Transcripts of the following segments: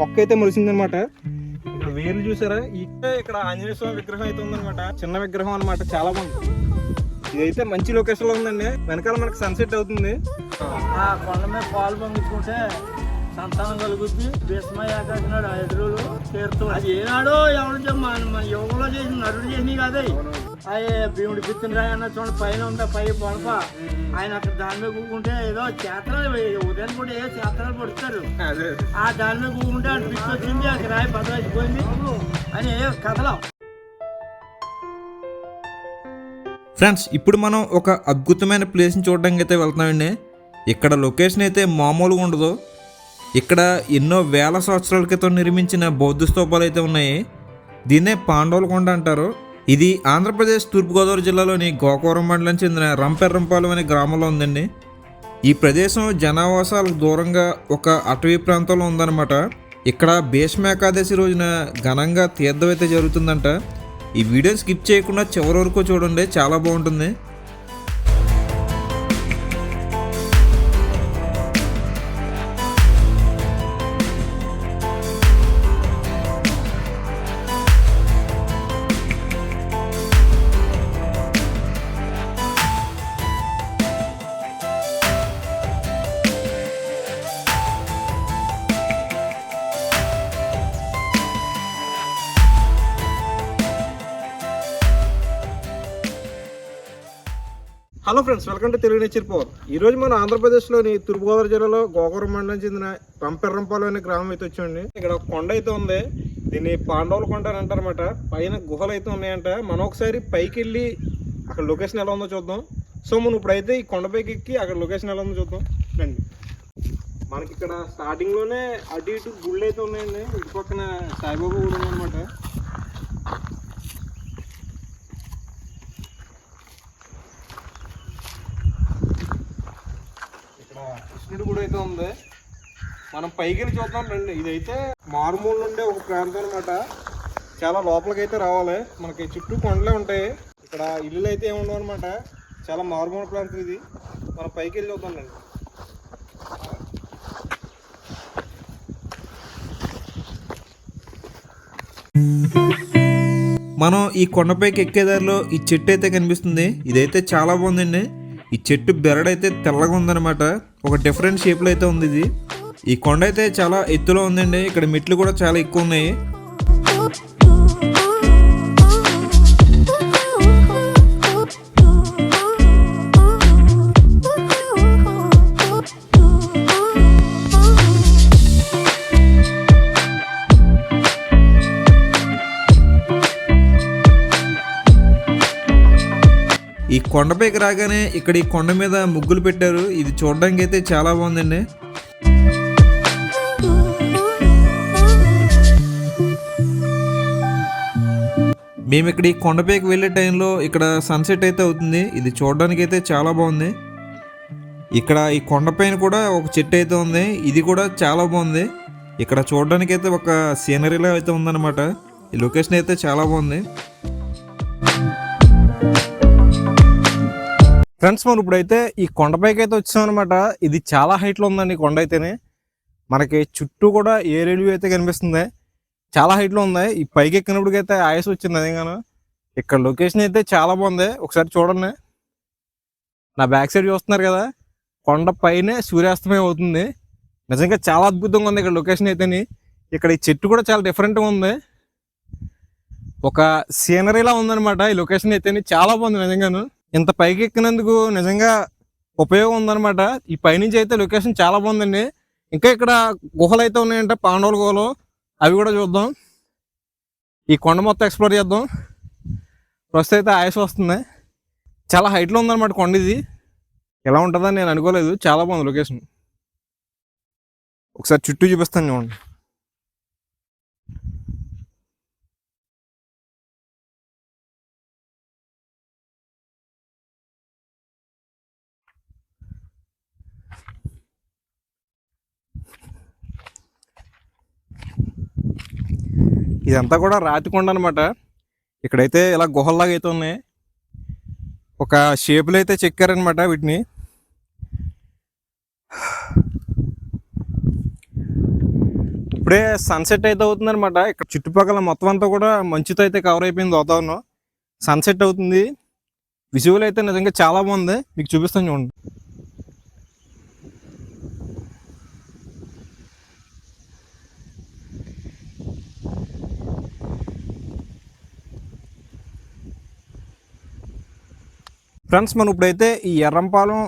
మొక్క అయితే మొలిసిందనమాట. ఇక్కడ వేర్లు చూసారా? ఇక్కడ ఇక్కడ ఆంజనేయ స్వామి విగ్రహం అయితే ఉందన్నమాట చిన్న విగ్రహం అన్నమాట చాలా బాగుంది. ఇదైతే మంచి లొకేషన్లో ఉందండి. వెనకాల మనకి సన్సెట్ అవుతుంది. ఆ కొండ మీద పాలు పొంగించుకుంటే సంతానం కలుగుద్ది. భీష్మయ్యాక ఎదురులు తీరుతుంది అది ఏనాడో ఎవరు మన మన యుగంలో చేసిన నరుడు చేసినవి కాదే. అయ్యే భీముడి పిత్తిన రాయి అన్న చూడండి పైన ఉందా పై పొడప ఆయన అక్కడ దాని మీద కూకుంటే ఏదో చేతనాలు ఉదయం కూడా ఏ చేతనాలు పడుతారు అదే. ఆ దాని మీద కూకుంటే అటు పిచ్చి వచ్చింది అక్కడ రాయి బదలాయిపోయింది అని ఏ కథలో. ఫ్రెండ్స్ ఇప్పుడు మనం ఒక అద్భుతమైన ప్లేస్ని చూడడానికి అయితే వెళ్తున్నామండి. ఇక్కడ లొకేషన్ అయితే మామూలుగా ఉండదు. ఇక్కడ ఎన్నో వేల సంవత్సరాల క్రితం నిర్మించిన బౌద్ధ స్తూపాలు అయితే ఉన్నాయి. దీన్నే పాండవుల కొండ అంటారు. ఇది ఆంధ్రప్రదేశ్ తూర్పుగోదావరి జిల్లాలోని గోకవరం మండలం చెందిన రంపెర్రంపాలెం అనే గ్రామంలో ఉందండి. ఈ ప్రదేశం జనావాసాలకు దూరంగా ఒక అటవీ ప్రాంతంలో ఉందన్నమాట. ఇక్కడ భీష్మ ఏకాదశి రోజున ఘనంగా తీర్థం అయితే జరుగుతుందంట. ఈ వీడియో స్కిప్ చేయకుండా చివరి వరకు చూడండి చాలా బాగుంటుంది. Hello friends welcome to Telugu nature power ఈరోజు మన ఆంధ్రప్రదేశ్లోని తూర్పుగోదావరి జిల్లాలో గోకూరం మండలం చెందిన రంపెర్రంపాలు అనే గ్రామం అయితే వచ్చండి ఇక్కడ ఒక కొండ అయితే ఉంది. దీన్ని పాండవుల కొండ అని అంటారన్నమాట. పైన గుహలు అయితే ఉన్నాయంట. మనం ఒకసారి పైకి వెళ్ళి అక్కడ లొకేషన్ ఎలా ఉందో చూద్దాం. సో మనం ఇప్పుడైతే ఈ కొండపైకి ఎక్కి అక్కడ లొకేషన్ ఎలా ఉందో చూద్దాం. రండి. మనకి ఇక్కడ స్టార్టింగ్లోనే అటు ఇటు గుళ్ళు అయితే ఉన్నాయండి. ఇటు పక్కన సాయిబాబా గుడి ఉందన్నమాట ఇక్కడ కూడా అయితే ఉంది. మనం పైకి వెళ్ళి చూద్దాం రండి. ఇదైతే మారుమూల నుండే ఒక ప్రాంతం అనమాట చాలా లోపలికి అయితే రావాలి. మనకి చుట్టూ కొండలే ఉంటాయి. ఇక్కడ ఇల్లులు అయితే ఏమి అనమాట చాలా మారుమూల ప్రాంతం ఇది. మనం పైకి వెళ్ళి చూద్దాం రండి. మనం ఈ కొండపైకి ఎక్కేదారిలో ఈ చెట్టు అయితే కనిపిస్తుంది. ఇదైతే చాలా బాగుందండి. ఈ చెట్టు బెరడైతే తెల్లగా ఉందన్నమాట. ఒక డిఫరెంట్ షేప్లో అయితే ఉంది ఇది. ఈ కొండ అయితే చాలా ఎత్తులో ఉందండి. ఇక్కడ మెట్లు కూడా చాలా ఎక్కువ ఉన్నాయి. కొండపైకి రాగానే ఇక్కడ ఈ కొండ మీద ముగ్గులు పెట్టారు. ఇది చూడడానికి అయితే చాలా బాగుందండి. మేము ఇక్కడ ఈ కొండపైకి వెళ్ళే టైంలో ఇక్కడ సన్సెట్ అయితే అవుతుంది. ఇది చూడడానికి అయితే చాలా బాగుంది. ఇక్కడ ఈ కొండపైన కూడా ఒక చెట్టు అయితే ఉంది. ఇది కూడా చాలా బాగుంది. ఇక్కడ చూడడానికి అయితే ఒక సీనరీలో అయితే ఉందన్నమాట. ఈ లొకేషన్ అయితే చాలా బాగుంది. ఫ్రెండ్స్ మనం ఇప్పుడైతే ఈ కొండపైకి అయితే వచ్చాం అనమాట ఇది చాలా హైట్లో ఉందండి ఈ కొండ అయితేనే. మనకి చుట్టూ కూడా ఏ రైల్వే అయితే కనిపిస్తుంది చాలా హైట్లో ఉంది. ఈ పైకి ఎక్కినప్పటికైతే ఆయస్ వచ్చింది అదేగాను ఇక్కడ లొకేషన్ అయితే చాలా బాగుంది. ఒకసారి చూడండి. నా బ్యాక్ సైడ్ చూస్తున్నారు కదా కొండ పైనే సూర్యాస్తమయం అవుతుంది. నిజంగా చాలా అద్భుతంగా ఉంది ఇక్కడ లొకేషన్ అయితేని. ఇక్కడ ఈ చెట్టు కూడా చాలా డిఫరెంట్గా ఉంది. ఒక సీనరీలా ఉందన్నమాట ఈ లొకేషన్ అయితేని. చాలా బాగుంది నిజంగాను. ఇంత పైకి ఎక్కినందుకు నిజంగా ఉపయోగం ఉందన్నమాట. ఈ పైనుంచి అయితే లొకేషన్ చాలా బాగుందండి. ఇంకా ఇక్కడ గుహలు అయితే ఉన్నాయంట పాండవుల గుహలు. అవి కూడా చూద్దాం. ఈ కొండ మొత్తం ఎక్స్ప్లోర్ చేద్దాం. ప్రస్తుతం అయితే ఆయుష్ వస్తుంది. చాలా హైట్లో ఉందన్నమాట కొండ ఇది. ఎలా ఉంటుందని నేను అనుకోలేదు. చాలా బాగుంది లొకేషన్. ఒకసారి చుట్టూ చూపిస్తాను చూడండి. ఇదంతా కూడా రాతి కొండ అనమాట ఇక్కడైతే ఇలా గుహల్లాగా అయితే ఉన్నాయి. ఒక షేపులు అయితే చెక్కారనమాట వీటిని. ఇప్పుడే సన్సెట్ అయితే అవుతుందనమాట ఇక్కడ చుట్టుపక్కల మొత్తం అంతా కూడా మంచుతో అయితే కవర్ అయిపోయింది వాతావరణం. సన్సెట్ అవుతుంది. విజువల్ అయితే నిజంగా చాలా బాగుంది. మీకు చూపిస్తాను చూడండి. ఫ్రెండ్స్ మనం ఇప్పుడైతే ఈ ఎర్రంపాలెం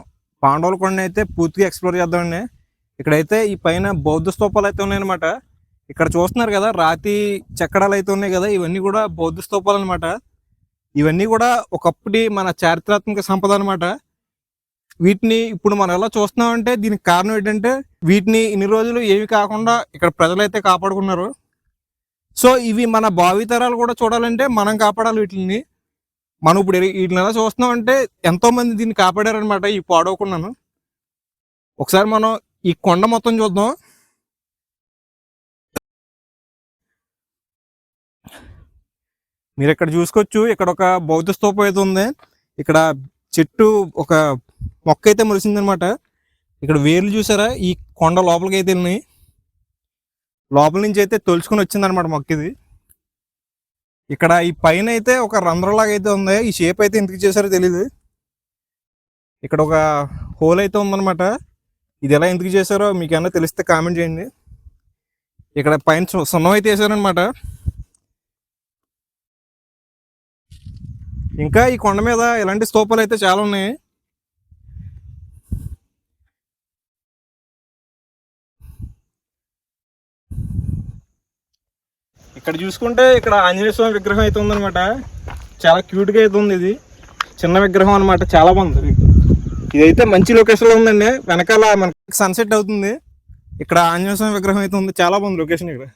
పాండవుల అయితే పూర్తిగా ఎక్స్ప్లోర్ చేద్దామండి. ఇక్కడైతే ఈ పైన బౌద్ధ స్తూపాలు అయితే ఉన్నాయన్నమాట. ఇక్కడ చూస్తున్నారు కదా రాతి చెక్కడాలు అయితే ఉన్నాయి కదా ఇవన్నీ కూడా బౌద్ధ స్తూపాలు అనమాట ఇవన్నీ కూడా ఒకప్పటి మన చారిత్రాత్మక సంపద అనమాట వీటిని ఇప్పుడు మనం ఎలా చూస్తున్నామంటే దీనికి కారణం ఏంటంటే వీటిని ఇన్ని రోజులు ఏవి కాకుండా ఇక్కడ ప్రజలైతే కాపాడుకున్నారు. సో ఇవి మన భావితరాలు కూడా చూడాలంటే మనం కాపాడాలి వీటిని మనం ఇప్పుడు వీటిని ఎలా చూస్తున్నాం అంటే ఎంతో మంది దీన్ని కాపాడారనమాట ఈ పాడవకుండాను. ఒకసారి మనం ఈ కొండ మొత్తం చూద్దాం. మీరు ఇక్కడ చూసుకోవచ్చు ఇక్కడ ఒక బౌద్ధ స్తూపం అయితే ఉంది. ఇక్కడ చెట్టు ఒక మొక్క అయితే మొలిసిందనమాట ఇక్కడ వేర్లు చూసారా? ఈ కొండ లోపలికి అయితే వెళ్ళినాయి. లోపల నుంచి అయితే తొలుచుకొని వచ్చిందనమాట మొక్క ఇది. ఇక్కడ ఈ పైన అయితే ఒక రంధ్రలాగా అయితే ఉంది. ఈ షేప్ అయితే ఎందుకు చేశారో తెలియదు ఇక్కడ ఒక హోల్ అయితే ఉందన్నమాట. ఇది ఎలా ఎందుకు చేశారో మీకు తెలిస్తే కామెంట్ చేయండి. ఇక్కడ పైన సున్నం అయితే వేసారనమాట ఇంకా ఈ కొండ మీద ఇలాంటి స్తూపాలు అయితే చాలా ఉన్నాయి. ఇక్కడ చూసుకుంటే ఇక్కడ ఆంజనేయ స్వామి విగ్రహం అయితే ఉందన్నమాట. చాలా క్యూట్గా అయితే ఉంది ఇది. చిన్న విగ్రహం అన్నమాట చాలా బాగుంది. ఇదైతే మంచి లొకేషన్లో ఉందండి. వెనకాల మనకి సన్సెట్ అవుతుంది. ఇక్కడ ఆంజనేయ స్వామి విగ్రహం అయితే ఉంది. చాలా బాగుంది లొకేషన్ ఇక్కడ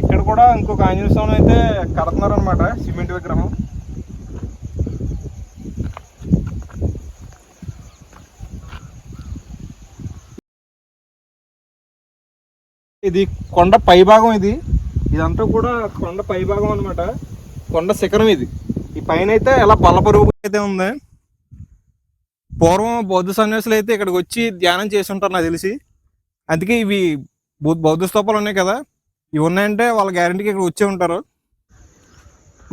ఇక్కడ కూడా ఇంకొక ఆంజనేయ స్వామి అయితే కడుతున్నారనమాట సిమెంట్ విగ్రహం. ఇది కొండ పైభాగం ఇది. ఇదంతా కూడా కొండ పైభాగం అన్నమాట. కొండ శిఖరం ఇది. ఈ పైన అయితే ఎలా బలపరూపం అయితే ఉంది. పూర్వం బౌద్ధ సన్యాసులు అయితే ఇక్కడికి వచ్చి ధ్యానం చేసి ఉంటారు నాకు తెలిసి. అందుకే ఇవి బౌద్ధ స్తూపాలు ఉన్నాయి కదా. ఇవి ఉన్నాయంటే వాళ్ళ గ్యారంటీకి ఇక్కడ వచ్చే ఉంటారు.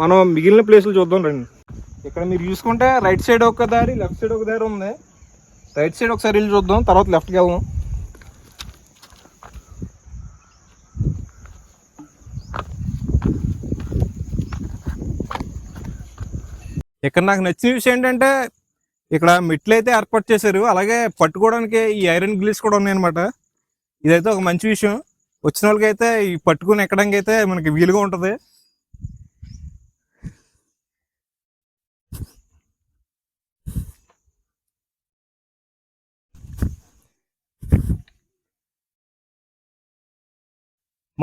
మనం మిగిలిన ప్లేసులు చూద్దాం రండి. ఇక్కడ మీరు చూసుకుంటే రైట్ సైడ్ ఒక దారి లెఫ్ట్ సైడ్ ఒక దారి ఉంది. రైట్ సైడ్ ఒకసారి వెళ్ళి చూద్దాం తర్వాత లెఫ్ట్కి వెళ్దాం. ఇక్కడ నాకు నచ్చిన విషయం ఏంటంటే ఇక్కడ మెట్లు అయితే ఏర్పాటు చేశారు. అలాగే పట్టుకోవడానికి ఈ ఐరన్ గ్లిల్స్ కూడా ఉన్నాయన్నమాట. ఇదైతే ఒక మంచి విషయం. వచ్చిన వాళ్ళకి అయితే ఈ పట్టుకుని ఎక్కడానికి అయితే మనకి వీలుగా ఉంటుంది.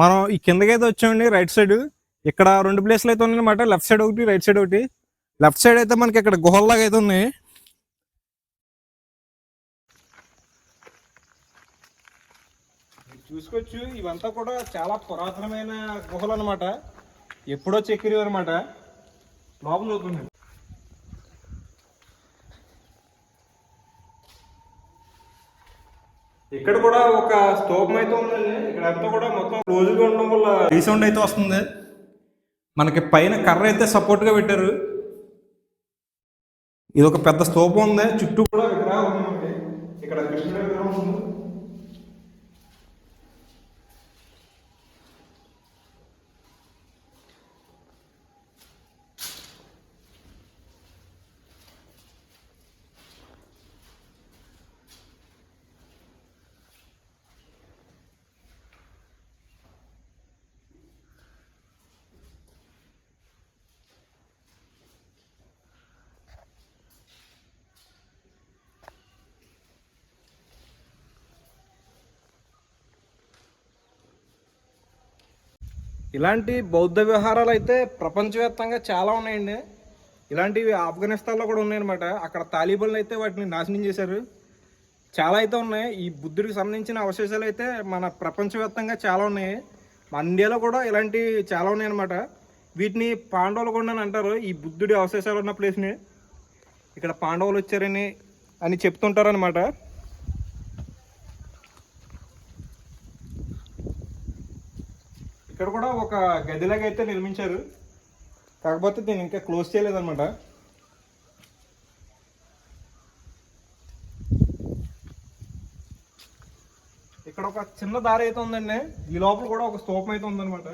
మనం ఈ కిందకైతే వచ్చామండి రైట్ సైడ్. ఇక్కడ రెండు ప్లేస్లు అయితే ఉన్నాయన్నమాట. లెఫ్ట్ సైడ్ ఒకటి రైట్ సైడ్ ఒకటి. లెఫ్ట్ సైడ్ అయితే మనకి ఇక్కడ గుహల్లాగా అయితే ఉన్నాయి. చూసుకోవచ్చు. ఇవంతా కూడా చాలా పురాతనమైన గుహలు అనమాట ఎప్పుడో చెక్కిరి అనమాట లోపల చూద్దాం ఇక్కడ కూడా ఒక స్తూపం అయితే ఉందండి. ఇక్కడ అంతా కూడా మొత్తం రోజుగా ఉండడం వల్ల రీసౌండ్ అయితే వస్తుంది. మనకి పైన కర్ర అయితే సపోర్ట్గా పెట్టారు. ఇది ఒక పెద్ద స్తూపం ఉంది. చుట్టూ కూడా విగ్రహం ఉంది ఇక్కడ కృష్ణుడి విగ్రహం ఉంది. ఇలాంటి బౌద్ధ విహారాలు అయితే ప్రపంచవ్యాప్తంగా చాలా ఉన్నాయండి. ఇలాంటివి ఆఫ్ఘనిస్తాన్లో కూడా ఉన్నాయన్నమాట. అక్కడ తాలిబన్లు అయితే వాటిని నాశనం చేశారు. చాలా అయితే ఉన్నాయి. ఈ బుద్ధుడికి సంబంధించిన అవశేషాలు అయితే మన ప్రపంచవ్యాప్తంగా చాలా ఉన్నాయి. మన ఇండియాలో కూడా ఇలాంటివి చాలా ఉన్నాయన్నమాట. వీటిని పాండవుల కొండని అంటారు ఈ బుద్ధుడి అవశేషాలు ఉన్న ప్లేస్ని ఇక్కడ పాండవులు వచ్చారని అని చెప్తుంటారనమాట ఇక్కడ కూడా ఒక గదిలాగా అయితే నిర్మించారు. కాకపోతే దీన్ని ఇంకా క్లోజ్ చేయలేదన్నమాట. ఇక్కడ ఒక చిన్న దారి అయితే ఉందండి. ఈ లోపల కూడా ఒక స్తూపం అయితే ఉందన్నమాట.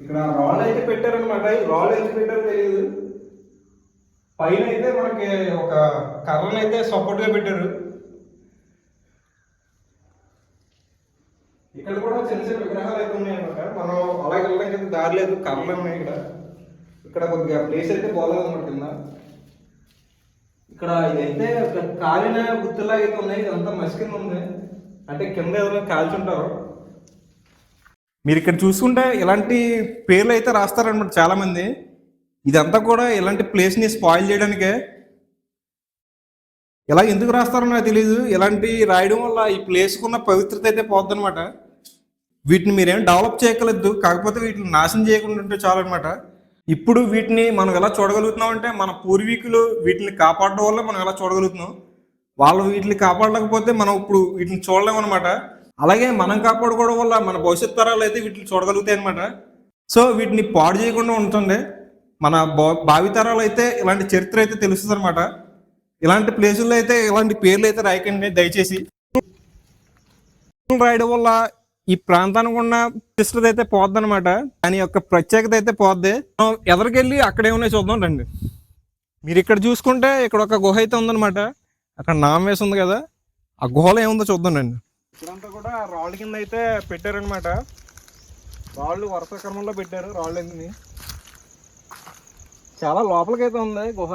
ఇక్కడ రాళ్ళు అయితే పెట్టారనమాట ఈ రాళ్ళు ఎందుకు పెట్టారో తెలియదు పైన అయితే మనకి ఒక కర్రను అయితే సపోర్ట్గా పెట్టారు ఇక్కడ కూడా చిన్న చిన్న విగ్రహాలు అయితే ఉన్నాయన్నమాట మనం అలాగే వెళ్ళడానికి దారి లేదు. కర్రలు ఉన్నాయి ఇక్కడ? ఇక్కడ కొద్దిగా ప్లేస్ అయితే బాగాలేదు అనమాట కింద. ఇక్కడ ఇదైతే కాలిన గుర్తులాగా అయితే ఉన్నాయి. ఇదంతా మసి కింద ఉంది అంటే కింద ఎవరైనా కాల్చుంటారు మీరు ఇక్కడ చూసుకుంటే ఇలాంటి పేర్లు అయితే రాస్తారనమాట చాలా మంది ఇదంతా కూడా ఇలాంటి ప్లేస్ని స్పాయిల్ చేయడానికే. ఇలా ఎందుకు రాస్తారో నాకు తెలియదు ఇలాంటి రాయడం వల్ల ఈ ప్లేస్కున్న పవిత్రత అయితే పోద్దనమాట వీటిని మీరేం డెవలప్ చేయగలద్దు కాకపోతే వీటిని నాశనం చేయకుండా ఉంటే చాలన్నమాట ఇప్పుడు వీటిని మనం ఎలా చూడగలుగుతున్నాం అంటే మన పూర్వీకులు వీటిని కాపాడడం వల్ల మనం ఎలా చూడగలుగుతున్నాం? వాళ్ళు వీటిని కాపాడలేకపోతే మనం ఇప్పుడు వీటిని చూడలేము అనమాట అలాగే మనం కాపాడుకోవడం వల్ల మన భవిష్యత్ తరాలు అయితే వీటిని చూడగలుగుతాయి అనమాట సో వీటిని పాడు చేయకుండా ఉంటుంది మన భావితరాలు భావి తరాలు అయితే ఇలాంటి చరిత్ర అయితే తెలుస్తుంది అనమాట ఇలాంటి ప్లేసుల్లో అయితే ఇలాంటి పేర్లు అయితే రాయకండి. దయచేసి. రాయడం వల్ల ఈ ప్రాంతానికి ఉన్న విశిష్టత అయితే పోద్ది అనమాట దాని యొక్క ప్రత్యేకత అయితే పోద్ది. ఎదరికెళ్ళి అక్కడ ఉన్నాయి చూద్దాం రండి. మీరు ఇక్కడ చూసుకుంటే ఇక్కడ ఒక గుహ అయితే ఉందన్నమాట. అక్కడ నామం వేసి ఉంది కదా. ఆ గుహలో ఏముందో చూద్దాం రండి. ఇక్కడంతా కూడా రాళ్ళ కింద అయితే పెట్టారనమాట రాళ్ళు వరుస క్రమంలో పెట్టారు రాళ్ళు ఎందుని చాలా లోపలికైతే ఉంది గుహ.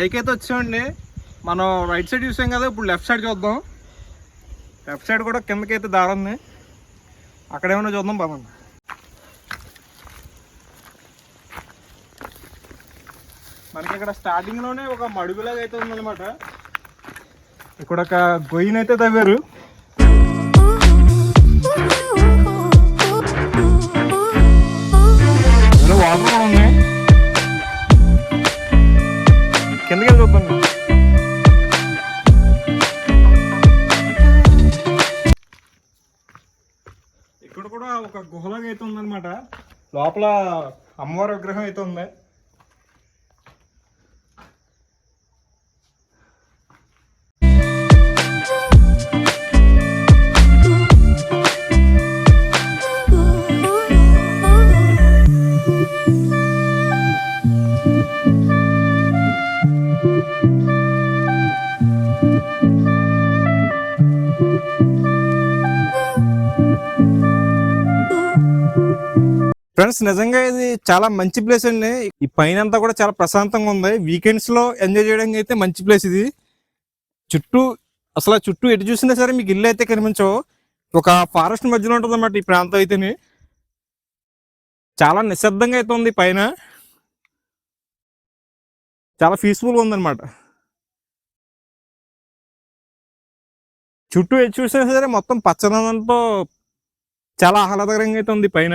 పైకైతే అయితే వచ్చామండి మనం రైట్ సైడ్ చూసాం కదా ఇప్పుడు లెఫ్ట్ సైడ్ చూద్దాం లెఫ్ట్ సైడ్ కూడా కిందకి అయితే దారి ఉంది అక్కడ ఏమైనా చూద్దాం పదండి మనకి ఇక్కడ స్టార్టింగ్లోనే ఒక మడుగులాగా అయితే ఉందన్నమాట ఇక్కడ ఒక గొయ్యినైతే తవ్వారు వాటర్ కూడా ఉన్నాయి కిందకి వెళ్ళి ఇక్కడ కూడా ఒక గుహలాగా అయితే ఉందన్నమాట. లోపల అమ్మవారి విగ్రహం అయితే ఉంది. ఫ్రెండ్స్ నిజంగా ఇది చాలా మంచి ప్లేస్ అండి. ఈ పైన అంతా కూడా చాలా ప్రశాంతంగా ఉంది. వీకెండ్స్లో ఎంజాయ్ చేయడానికి అయితే మంచి ప్లేస్ ఇది. చుట్టూ అసలు చుట్టూ ఎటు చూసినా సరే మీకు ఇల్లు అయితే కనిపించవు. ఒక ఫారెస్ట్ మధ్యలో ఉంటుంది అన్నమాట ఈ ప్రాంతం అయితే చాలా నిశ్శబ్దంగా అయితే ఉంది పైన. చాలా పీస్ఫుల్గా ఉందన్నమాట. చుట్టూ ఎటు చూసినా సరే మొత్తం పచ్చదనంతో చాలా ఆహ్లాదకరంగా అయితే ఉంది పైన.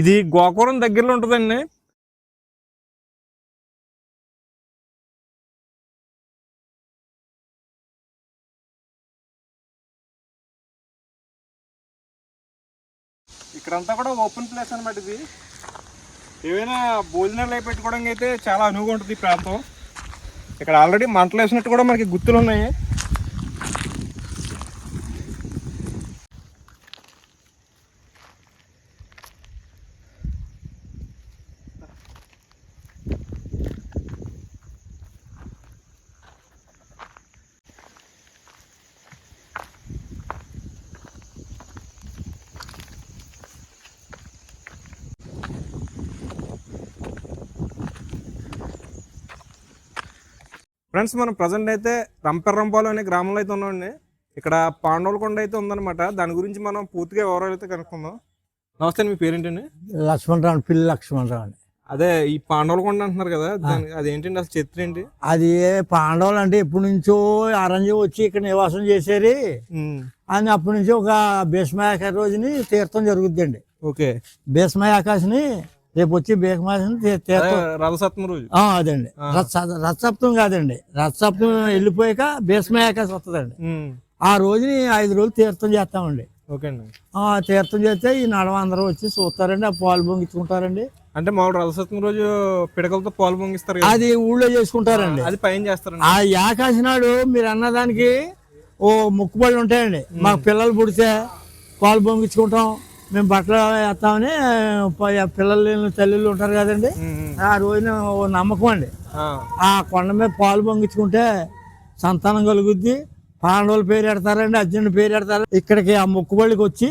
ఇది గోకురం దగ్గరలో ఉంటుందండి. ఇక్కడంతా కూడా ఓపెన్ ప్లేస్ అనమాట ఇది. ఏమైనా భోజనాలు అవి పెట్టుకోవడానికి అయితే చాలా అనువుగా ఉంటుంది ఈ ప్రాంతం. ఇక్కడ ఆల్రెడీ మంటలు వేసినట్టు కూడా మనకి గుర్తులు ఉన్నాయి. ఫ్రెండ్స్ మనం ప్రజెంట్ అయితే రంపెర్రంపాలు అనే గ్రామంలో అయితే ఉన్నామండి. ఇక్కడ పాండవుల కొండ అయితే ఉందన్నమాట. దాని గురించి మనం పూర్తిగా వివరాలు అయితే కనుక్కుందాం. నమస్తే మీ పేరేంటండి? లక్ష్మణరావు పిల్లి లక్ష్మణరావు అండి. అదే ఈ పాండవుల కొండ అంటున్నారు కదా దాని అదేంటండి అసలు చరిత్ర ఏంటి? అది పాండవులు అంటే ఎప్పటి నుంచో అరంజి వచ్చి ఇక్కడ నివాసం చేసేది అని అప్పటి నుంచి ఒక భీష్మాయాక రోజుని తీర్థం జరుగుద్దండి. ఓకే. భీష్మాయాకాశని రేపు వచ్చి అదే రథసప్తమి రోజు. అదండి. రథ రథసప్తం కాదండి. రథసప్తం వెళ్ళిపోయాక భీష్మాయాకాశం వస్తుందండి. ఆ రోజుని ఐదు రోజులు తీర్థం చేస్తామండి. ఓకే అండి. ఆ తీర్థం చేస్తే ఈ నడవ అందరూ వచ్చి చూస్తారండి ఆ పాలు పొంగించుకుంటారండి. అంటే మామూలు రథసప్తమి రోజు పిడకలతో పాలు పొంగిస్తారు అది ఊళ్ళో చేసుకుంటారండి. అది పైన చేస్తారండి. ఆ యాకాశి నాడు మీరు అన్నదానికి ఓ ముక్కుబళ్ళు ఉంటాయండి. మా పిల్లలు పుడితే పాలు పొంగించుకుంటాం. మేము బట్టలు వేస్తామని పిల్లలు లేని తల్లులు ఉంటారు కదండి. ఆ రోజున నమ్మకం అండి. ఆ, కొండ మీద పాలు పొంగించుకుంటే సంతానం కలుగుద్ది. పాండవుల పేరు పెడతారండి అర్జునుడి పేరు పెడతారు ఇక్కడికి ఆ మొక్కుబడికి వచ్చి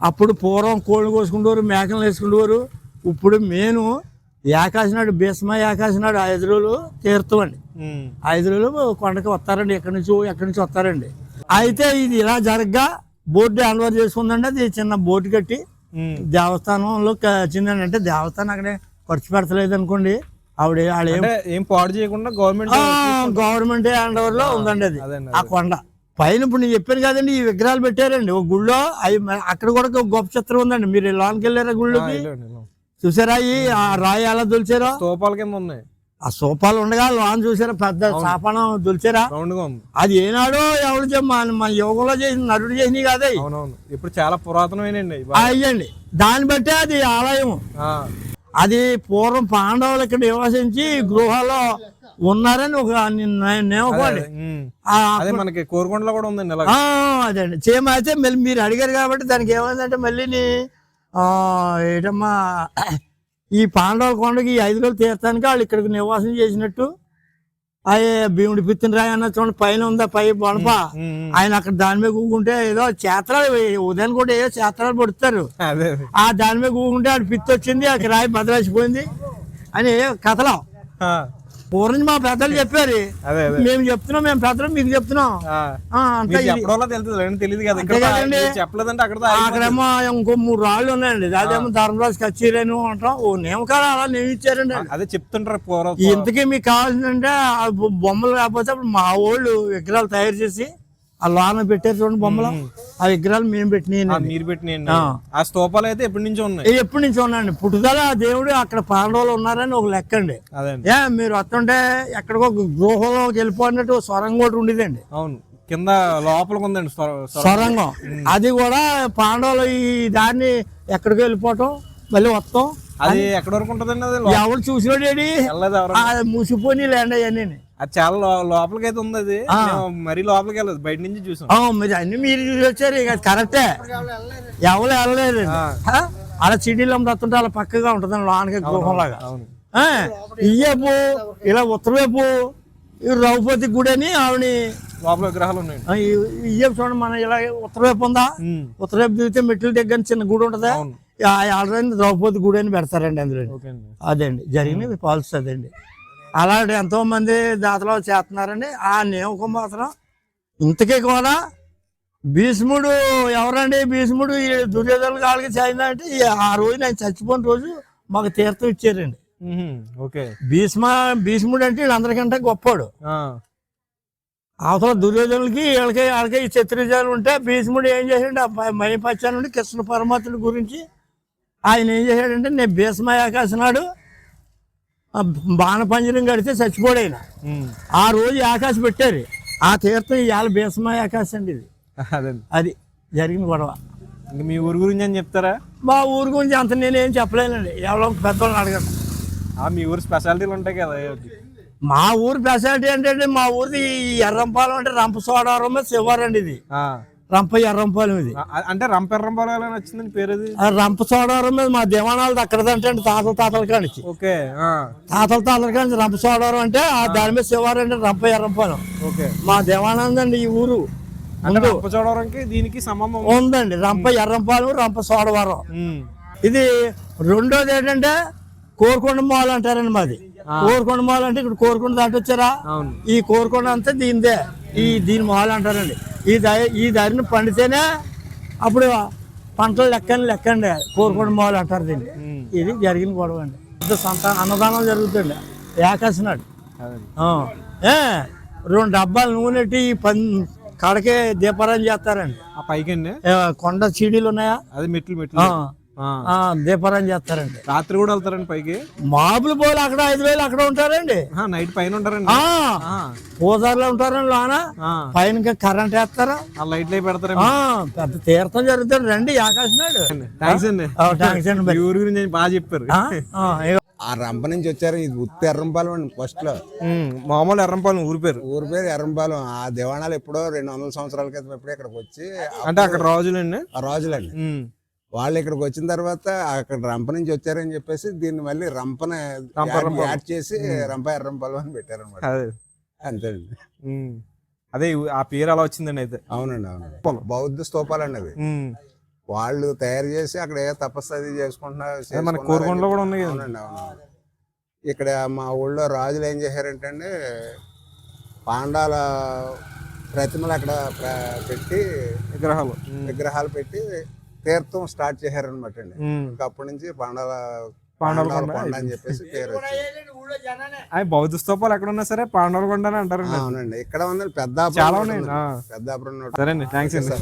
అప్పుడు పూర్వం కోళ్ళు కోసుకుంటారు మేకలు వేసుకుంటారు ఇప్పుడు మేను ఏకాశి నాడు భీష్మ ఏకాశి నాడు ఐదు రోజులు తీరుతామండి. ఉమ్, ఐదు రోజులు కొండకి వస్తారండి ఎక్కడి నుంచి ఎక్కడి నుంచి వస్తారండి. అయితే ఇది ఇలా జరగ్గా బోర్డు అలవాటు చేసుకుందండి అది చిన్న బోటు కట్టి దేవస్థానంలో వచ్చిందండి అంటే దేవస్థానం అక్కడే ఖర్చు పెడతలేదు అనుకోండి. ఆవిడ ఏం పాడు చేయకుండా గవర్నమెంట్ గవర్నమెంట్ అండర్లో ఉందండి అది. ఆ కొండ. పైన ఇప్పుడు నేను చెప్పాను కదండి ఈ విగ్రహాలు పెట్టారండి. ఒక గుళ్ళో అవి అక్కడ కూడా ఒక గొప్ప చిత్రం ఉందండి. మీరు లోనికి వెళ్ళారా గుళ్ళోకి? చూసారా ఈ ఆ రాయి ఎలా దులిచారో? స్తూపాల కింద ఉన్నాయి. ఆ సోపాలు ఉండగా లోన్ చూసారా పెద్ద సాపనం దులిచారా? అది ఏనాడో ఎవరు మన మన యోగంలో చేసిన నరుడు చేసినవి కాదే. ఇప్పుడు చాలా పురాతనమైనండి అయ్యండి దాన్ని బట్టే అది ఆలయం. అది పూర్వం పాండవులు ఇక్కడ నివసించి గృహాల్లో ఉన్నారని ఒక నేమకోండి మనకి కోరుకొండలో కూడా ఉందండి అదండి చీమ అయితే మళ్ళీ మీరు అడిగారు కాబట్టి దానికి ఏమైందంటే మళ్ళీ ఏటమ్మా ఈ పాండవుల కొండకి ఈ ఐదు రోజులు తీర్థానికి వాళ్ళు ఇక్కడికి నివాసం చేసినట్టు. అయ్యే భీముడి పిత్తిన రాయి అన్న చూడండి పైన ఉందా? పై బొనప ఆయన అక్కడ దాని మీద కూకుంటే ఏదో చేత్రాలు ఉదయం కూడా ఏదో చేత్రాలు పడుతారు. ఆ దాని మీద కూకుంటే ఆడు పిత్తి వచ్చింది అక్కడ రాయి బదలాసిపోయింది. అని కథలో. పూర్వం మా పెద్దలు చెప్పారు. మేము చెప్తున్నాం మేము పెద్దలు మీకు చెప్తున్నాం. తెలియదు కదా చెప్పలేదంటే అక్కడ. అక్కడేమో ఇంకో మూడు రాళ్ళు ఉన్నాయండి. అదేమో ధర్మరాజు కచ్చేరేను అంటాం. ఓ నియమకాలు అలా నియమించారండి అదే చెప్తుంటారు పూర్వం ఇంతకీ మీకు కావాల్సిందంటే బొమ్మలు లేకపోతే అప్పుడు మా వాళ్ళు విగ్రహాలు తయారు చేసి ఆ లోన పెట్టారు చూడండి బొమ్మలు. ఆ విగ్రహాలు మేము ఆ, పెట్టినాయి మీరు పెట్టిన ఆ. స్తూపాలు అయితే ఎప్పటి నుంచో ఉన్నాయి? ఎప్పటి నుంచి ఉన్నాయండి. పుట్టుదల ఆ దేవుడు అక్కడ పాండవులు ఉన్నారని ఒక లెక్క అండి. ఏ మీరు వస్తుంటే ఎక్కడికో గృహంలోకి వెళ్ళిపోయినట్టు స్వరంగం కూడా ఉండేదండి. అవును. కింద లోపలికి ఉందండి స్వర- స్వరం. సొరంగం. అది కూడా పాండవులు ఈ దాన్ని ఎక్కడికి వెళ్ళిపోవటం మళ్ళీ వస్తాం. అది ఎక్కడి వరకు ఉంటుందండి ఎవరు? ఆ మూసిపోయి ల్యాండ్ అయ్యాన్ని అది చాలా లోపలికి అయితే ఉంది అది. మరీ లోపలికి వెళ్ళదు బయట నుంచి చూసాం. మీరు అన్ని మీరు చూసి వచ్చారు. ఇక కరెక్టే. ఎవరు వెళ్ళలేదు. అలా సిటీలో వస్తుంటే అలా పక్కగా ఉంటుంది లోనకి గృహంలాగా ఇయ్యపు ఇలా ఉత్తరవైపు ఈ రఘుపతి గుడి అని ఆవిడ లోపల విగ్రహాలు ఉన్నాయండి ఇయ్యపు చూడండి మన ఇలా ఉత్తరవైపు ఉందా? ఉత్తరవైపు దిగితే మెట్ల దగ్గర చిన్న గుడి ఉంటుందా? ఆల్రెడీ ద్రౌపది గుడి అని పెడతారండి అందులో ఓకే అండి. అదండి. జరిగినవి పాలుస్తుందండి అలాంటి ఎంతో మంది దాతలు చేస్తున్నారండి. ఆ నియమకం మాత్రం ఇంతకీ కూడా భీష్ముడు ఎవరండి? భీష్ముడు ఈ దుర్యోధన కాళ్ళకి చేయిందంటే ఈ ఆ రోజు నేను చచ్చిపోయిన రోజు మాకు తీర్థం ఇచ్చారండి. ఓకే. భీష్మ భీష్ముడు అంటే వీళ్ళందరికంటే గొప్పోడు. అవతల దుర్యోధనులకి వీళ్ళకి వాళ్ళకి ఈ శత్రుజాలు ఉంటే భీష్ముడు ఏం చేశాడు ఆ మైపచ్చా నుండి కృష్ణ పరమాత్ముడి గురించి ఆయన ఏం చేశాడంటే నేను భీష్మ ఆకాశనాడు బాణపంజరం కడితే చచ్చిపోడు ఆయన ఉమ్, ఆ రోజు ఆకాశ పెట్టారు. ఆ తీర్థం ఇవాళ భీష్మ ఆకాశం అండి ఇది. అది జరిగిన గొడవ. ఇంక మీ ఊరి గురించి అని చెప్తారా? మా ఊరి గురించి అంత నేనేం చెప్పలేనండి. ఎవరో పెద్దవాళ్ళని అడగను. ఆ, మీ ఊరి స్పెషాలిటీలు ఉంటాయి కదా మా ఊరి ఫెసిలిటీ ఏంటంటే మా ఊరిది ఎర్రంపాలెం అంటే రంప సోడవరం మీద శివారండి ఇది. ఆ, రంప ఎర్రంపాలెం ఇది. ఆ, అంటే రంపెర్రంపాలు ఎలా వచ్చిందని పేరు అది ఆ రంప సోడవరం మీద మా దివాణాలు అక్కడదంటే తాతల తాతల కానిచ్చి ఓకే తాతల తాతల కానిచ్చి రంప సోడవరం అంటే ఆ దాని మీద శివారు అంటే రంప ఎర్రంపాలెం ఓకే. మా దివాణందండి ఈ ఊరు. అంటే రంపచోడవరంకి దీనికి సంబంధం ఉంది. ఉందండి రంప ఎర్రంపాలెం రంప సోడవరం. ఇది రెండోది ఏంటంటే కోరుకొండ మాల్ అంటారండి మాది. కోరుకొండ మాల్ అంటే ఇక్కడ కోరుకొండ దాటి వచ్చారా? ఈ కోరుకొండ అంతా దీనిదే. ఈ దీని మొహాలు అంటారండి. ఈ దారి ఈ దారిని పండితేనే అప్పుడు పంటలు లెక్కని లెక్కండి. కోరుకొండ మొహాలు అంటారు దీన్ని. ఇది జరిగిన గొడవ అండి. పెద్ద సంత అన్నదానం జరుగుతుంది ఏకాశి నాడు రెండు డబ్బాలు నూనె పెట్టి ఈ పన్ కడకే దీపారాయణ చేస్తారండి. ఆ పైకి అండి ఏ, కొండ చీడీలు ఉన్నాయా? అది మెట్లు మెట్లు. దీపారాయణ చేస్తారండి. రాత్రి కూడా వెళ్తారండి పైకి? మామూలు పోలు అక్కడ ఐదు వేలు అక్కడ ఉంటారండి. ఆ, నైట్ పైన ఉంటారండి. ఆ ఆ, పూజారులు ఉంటారండి లోన. పైన కరెంట్ వేస్తారా. ఆ లైట్లు అయి పెడతారండి ఆ, పెద్ద తీర్థం జరుగుతుంది. రండి ఆకాశ్ నాడు. థ్యాంక్స్ అండి. ఆ, థాంక్స్ అండి ఊరి గురించి బాగా చెప్పారు. ఆ, రంప నుంచి వచ్చారు. ఇది ఉత్తి ఎర్రంపాలెం అండి ఫస్ట్లో. మామూలు ఎర్రంపాలెం ఊరి పేరు. ఊరి పేరు ఎర్రంపాలెం. ఆ దివాణాలు ఎప్పుడో రెండు వందల సంవత్సరాల క్రితం ఎప్పుడో ఇక్కడికి వచ్చి అంటే అక్కడ రాజులండి. ఆ రాజులండి. వాళ్ళు ఇక్కడికి వచ్చిన తర్వాత అక్కడ రంప నుంచి వచ్చారని చెప్పేసి దీన్ని మళ్ళీ రంపన రంప, యాడ్- చేసి రంప ఎర్రంపాలెం అని పెట్టారు అనమాట అదే. అంతేనండి. ఉమ్. అదే ఆ పేరు అలా వచ్చిందండి అయితే. అవునండి అవునండి. బౌద్ధ స్తూపాలండి అవి. ఉమ్. వాళ్ళు తయారు చేసి అక్కడ ఏ తపస్సు అది చేసుకుంటున్నారు మన కోరుకొండలో కూడా ఉన్నాయి అవునండి అవును ఇక్కడ మా ఊళ్ళో రాజులు ఏం చేశారంటే అండి పాండాల ప్రతిమలు అక్కడ పెట్టి విగ్రహాలు. విగ్రహాలు పెట్టి తీర్థం స్టార్ట్ చేశారనమాట అండి. అప్పటి నుంచి పాండాల పాండవుల పాండాల కొండ కొండ అని చెప్పేసి పేరు వచ్చింది. బౌద్ధ స్తూపాలు ఎక్కడ ఉన్నా సరే పాండవులు కొండ అని అంటారండి అవునండి. ఇక్కడ ఉంది పెద్దాపురం చాలా ఒకటి ఉన్నాయండి, ఉంది. ఆ. పెద్దాపురం. సరే. అండి థ్యాంక్స్ అండి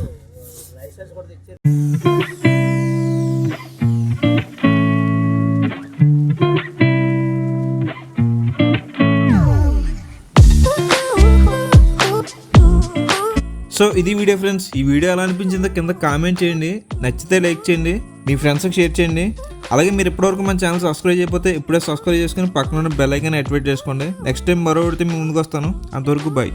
సో ఇది వీడియో ఫ్రెండ్స్. ఈ వీడియో ఎలా అనిపించిందో కింద కామెంట్ చేయండి. నచ్చితే లైక్ చేయండి. మీ ఫ్రెండ్స్కి షేర్ చేయండి. అలాగే మీరు ఇప్పటివరకు మన ఛానల్ సబ్స్క్రైబ్ చేయకపోతే ఇప్పుడే సబ్స్క్రైబ్ చేసుకుని పక్కన ఉన్న బెల్ ఐకాన్ యాక్టివేట్ చేసుకోండి. నెక్స్ట్ టైం మరో ఒకటి మీ ముందుకు వస్తాను. అంతవరకు బాయ్